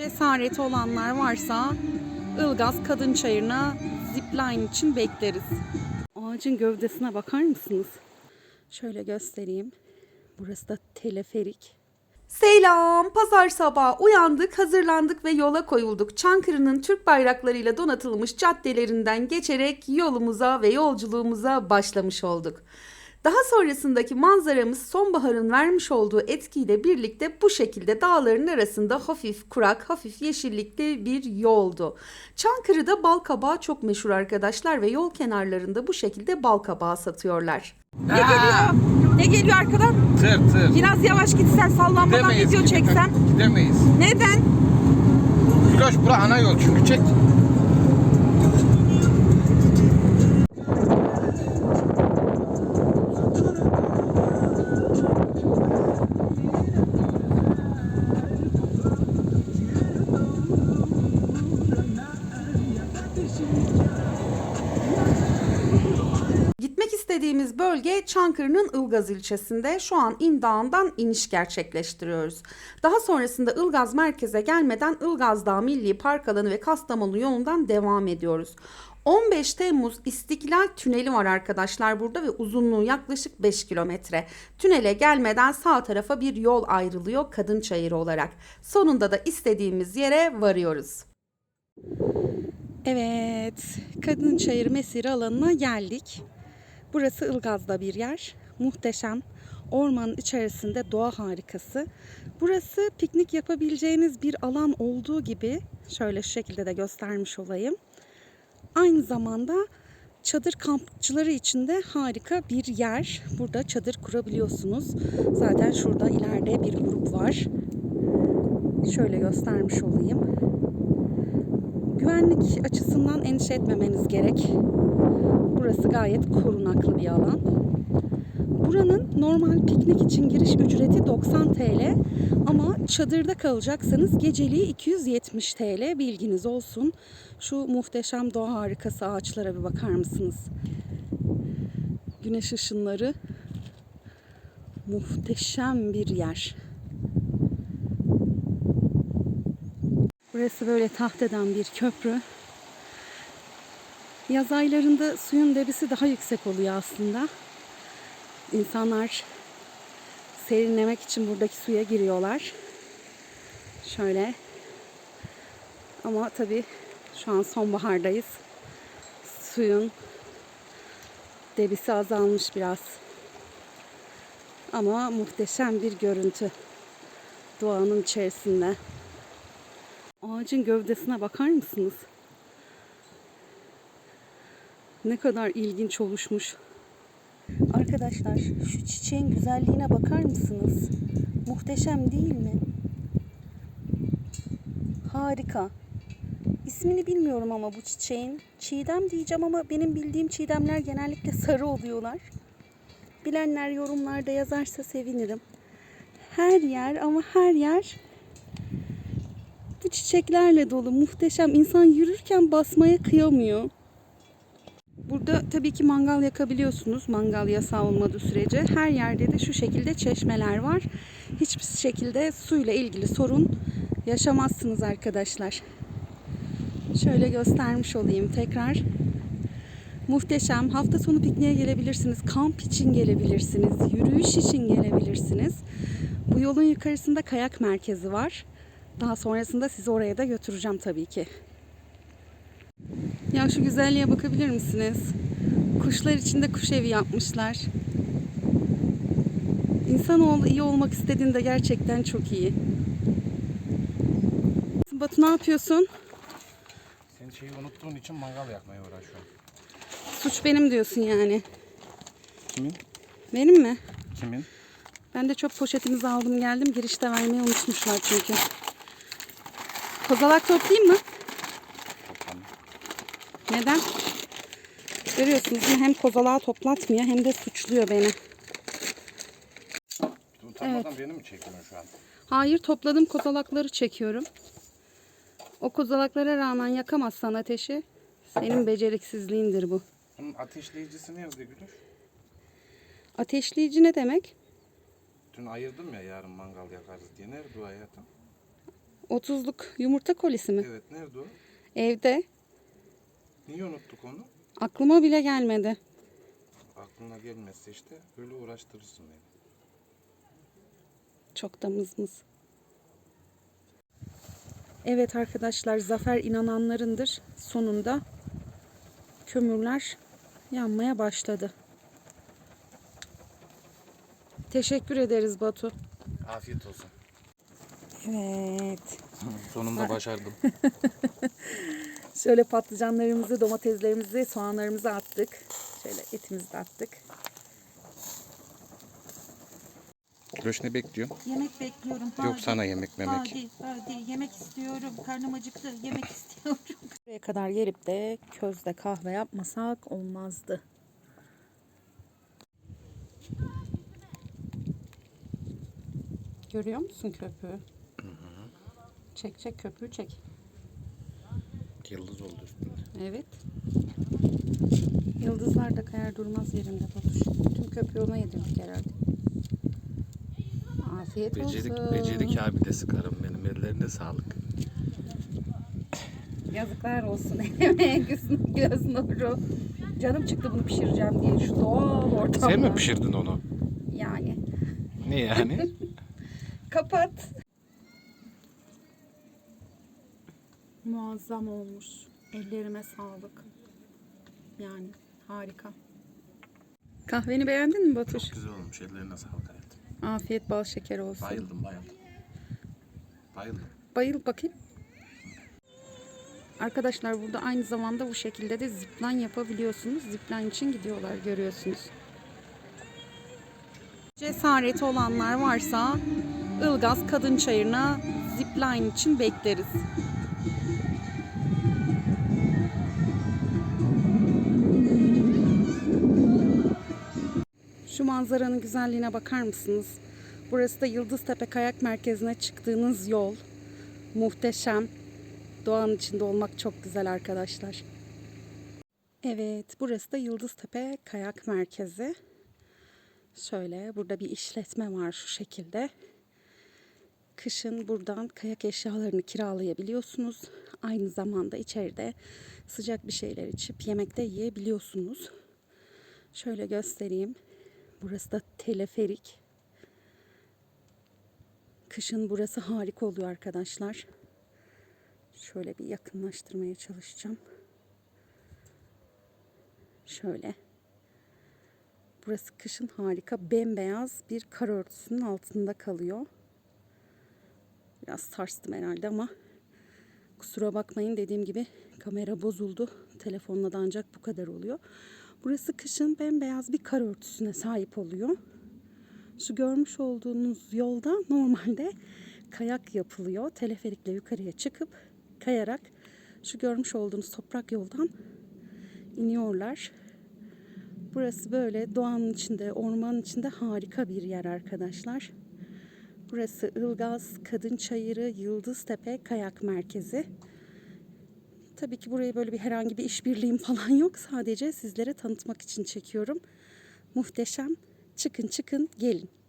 Cesareti olanlar varsa Ilgaz Kadın Çayırı'na zipline için bekleriz. Ağacın gövdesine bakar mısınız? Şöyle göstereyim. Burası da teleferik. Selam. Pazar sabahı uyandık, hazırlandık ve yola koyulduk. Çankırı'nın Türk bayraklarıyla donatılmış caddelerinden geçerek yolumuza ve yolculuğumuza başlamış olduk. Daha sonrasındaki manzaramız sonbaharın vermiş olduğu etkiyle birlikte bu şekilde dağların arasında hafif kurak, hafif yeşillikli bir yoldu. Çankırı'da bal kabağı çok meşhur arkadaşlar ve yol kenarlarında bu şekilde bal kabağı satıyorlar. Ne geliyor? Ne geliyor arkadan? Tır tır. Biraz yavaş gitsen sallanmadan Gidemeyiz. video çeksen. Gidemeyiz. Neden? Güloş bura ana yol çünkü çek. İstediğimiz bölge Çankırı'nın Ilgaz ilçesinde. Şu an İn Dağı'ndan iniş gerçekleştiriyoruz. Daha sonrasında Ilgaz merkeze gelmeden Ilgaz Dağı Milli Park Alanı ve Kastamonu yolundan devam ediyoruz. 15 Temmuz İstiklal Tüneli var arkadaşlar burada ve uzunluğu yaklaşık 5 kilometre. Tünele gelmeden sağ tarafa bir yol ayrılıyor Kadın Çayırı olarak. Sonunda da istediğimiz yere varıyoruz. Evet, Kadın Çayırı Mesire alanına geldik. Burası Ilgaz'da bir yer. Muhteşem. Ormanın içerisinde doğa harikası. Burası piknik yapabileceğiniz bir alan olduğu gibi şöyle şu şekilde de göstermiş olayım. Aynı zamanda çadır kampçıları için de harika bir yer. Burada çadır kurabiliyorsunuz. Zaten şurada ileride bir grup var. Şöyle göstermiş olayım. Güvenlik açısından endişe etmemeniz gerek. Burası gayet korunaklı bir alan. Buranın normal piknik için giriş ücreti 90 TL ama çadırda kalacaksanız geceliği 270 TL bilginiz olsun. Şu muhteşem doğa harikası ağaçlara bir bakar mısınız? Güneş ışınları muhteşem bir yer. Burası böyle tahteden bir köprü. Yaz aylarında suyun debisi daha yüksek oluyor aslında. İnsanlar serinlemek için buradaki suya giriyorlar. Şöyle. Ama tabii şu an sonbahardayız. Suyun debisi azalmış biraz. Ama muhteşem bir görüntü doğanın içerisinde. Ağacın gövdesine bakar mısınız? Ne kadar ilginç oluşmuş. Arkadaşlar şu çiçeğin güzelliğine bakar mısınız? Muhteşem değil mi? Harika. İsmini bilmiyorum ama bu çiçeğin. Çiğdem diyeceğim ama benim bildiğim çiğdemler genellikle sarı oluyorlar. Bilenler yorumlarda yazarsa sevinirim. Her yer ama her yer bu çiçeklerle dolu muhteşem. İnsan yürürken basmaya kıyamıyor. Burada tabii ki mangal yakabiliyorsunuz. Mangal yasağı olmadığı sürece. Her yerde de şu şekilde çeşmeler var. Hiçbir şekilde suyla ilgili sorun yaşamazsınız arkadaşlar. Şöyle göstermiş olayım tekrar. Muhteşem. Hafta sonu pikniğe gelebilirsiniz. Kamp için gelebilirsiniz. Yürüyüş için gelebilirsiniz. Bu yolun yukarısında kayak merkezi var. Daha sonrasında sizi oraya da götüreceğim tabii ki. Ya şu güzelliğe bakabilir misiniz? Kuşlar içinde kuş evi yapmışlar. İnsanoğlu iyi olmak istediğinde gerçekten çok iyi. Batu ne yapıyorsun? Sen şeyi unuttuğun için mangal yakmaya uğraşıyorum. Suç benim diyorsun yani. Kimin? Benim mi? Kimin? Ben de çöp poşetimizi aldım geldim. Girişte vermeyi unutmuşlar çünkü. Kozalak toplayayım mı? Neden? Görüyorsunuz hem kozalağı toplatmıyor hem de suçluyor beni. Utanmadan beni mi çekiyorsun şu an? Hayır topladım kozalakları çekiyorum. O kozalaklara rağmen yakamazsan ateşi senin beceriksizliğindir bu. Bunun ateşleyicisi nerede Gülüş? Ateşleyici ne demek? Dün ayırdım ya yarın mangal yakarız diye. Nerede o hayatım? 30'luk yumurta kolisi mi? Evet nerede o? Evde. Niye unuttuk onu? Aklıma bile gelmedi. Aklına gelmezse işte böyle uğraştırırsın beni. Çok da mızmız. Evet arkadaşlar zafer inananlarındır. Sonunda kömürler yanmaya başladı. Teşekkür ederiz Batu. Afiyet olsun. Evet. Sonunda başardım. Şöyle patlıcanlarımızı, domateslerimizi, soğanlarımızı attık. Şöyle etimizi de attık. Loş ne bekliyor? Yemek bekliyorum. Yok sana yemek memek. Hadi, hadi. Yemek istiyorum. Karnım acıktı. Yemek istiyorum. Buraya kadar gelip de közde kahve yapmasak olmazdı. Görüyor musun köpüğü? Çek çek köpüğü çek. Yıldız oldu üstünde. Evet. Yıldızlar da kayar durmaz yerinde Batuş. Tüm köpüğü ona yedirdik herhalde. Afiyet Becerik, olsun. becerik abi de sıkarım benim. Ellerine sağlık. Yazıklar olsun göz, göz nuru. Canım çıktı bunu pişireceğim diye şu doğal ortamda. Sen mi pişirdin onu? Yani. Ne yani? Kapat. Muazzam olmuş. Ellerime sağlık. Yani harika. Kahveni beğendin mi Batuş? Çok güzel olmuş. Ellerine sağlık hayatım. Afiyet bal şeker olsun. Bayıldım bayıldım. Bayıldım. Bayıl bakayım. Arkadaşlar burada aynı zamanda bu şekilde de zipline yapabiliyorsunuz. Zipline için gidiyorlar görüyorsunuz. Cesareti olanlar varsa Ilgaz Kadın Çayırı'na zipline için bekleriz. Manzaranın güzelliğine bakar mısınız? Burası da Yıldıztepe Kayak Merkezi'ne çıktığınız yol. Muhteşem. Doğanın içinde olmak çok güzel arkadaşlar. Evet, burası da Yıldıztepe Kayak Merkezi. Şöyle burada bir işletme var şu şekilde. Kışın buradan kayak eşyalarını kiralayabiliyorsunuz. Aynı zamanda içeride sıcak bir şeyler içip yemekte yiyebiliyorsunuz. Şöyle göstereyim. Burası da teleferik. Kışın burası harika oluyor arkadaşlar. Şöyle bir yakınlaştırmaya çalışacağım. Şöyle. Burası kışın harika bembeyaz bir kar örtüsünün altında kalıyor. Biraz sarstım herhalde ama kusura bakmayın dediğim gibi kamera bozuldu. Telefonla da ancak bu kadar oluyor. Burası kışın bembeyaz bir kar örtüsüne sahip oluyor. Şu görmüş olduğunuz yolda normalde kayak yapılıyor. Teleferikle yukarıya çıkıp kayarak şu görmüş olduğunuz toprak yoldan iniyorlar. Burası böyle doğanın içinde, ormanın içinde harika bir yer arkadaşlar. Burası Ilgaz Kadın Çayırı Yıldıztepe Kayak Merkezi. Tabii ki buraya böyle bir herhangi bir işbirliğim falan yok. Sadece sizlere tanıtmak için çekiyorum. Muhteşem. Çıkın çıkın gelin.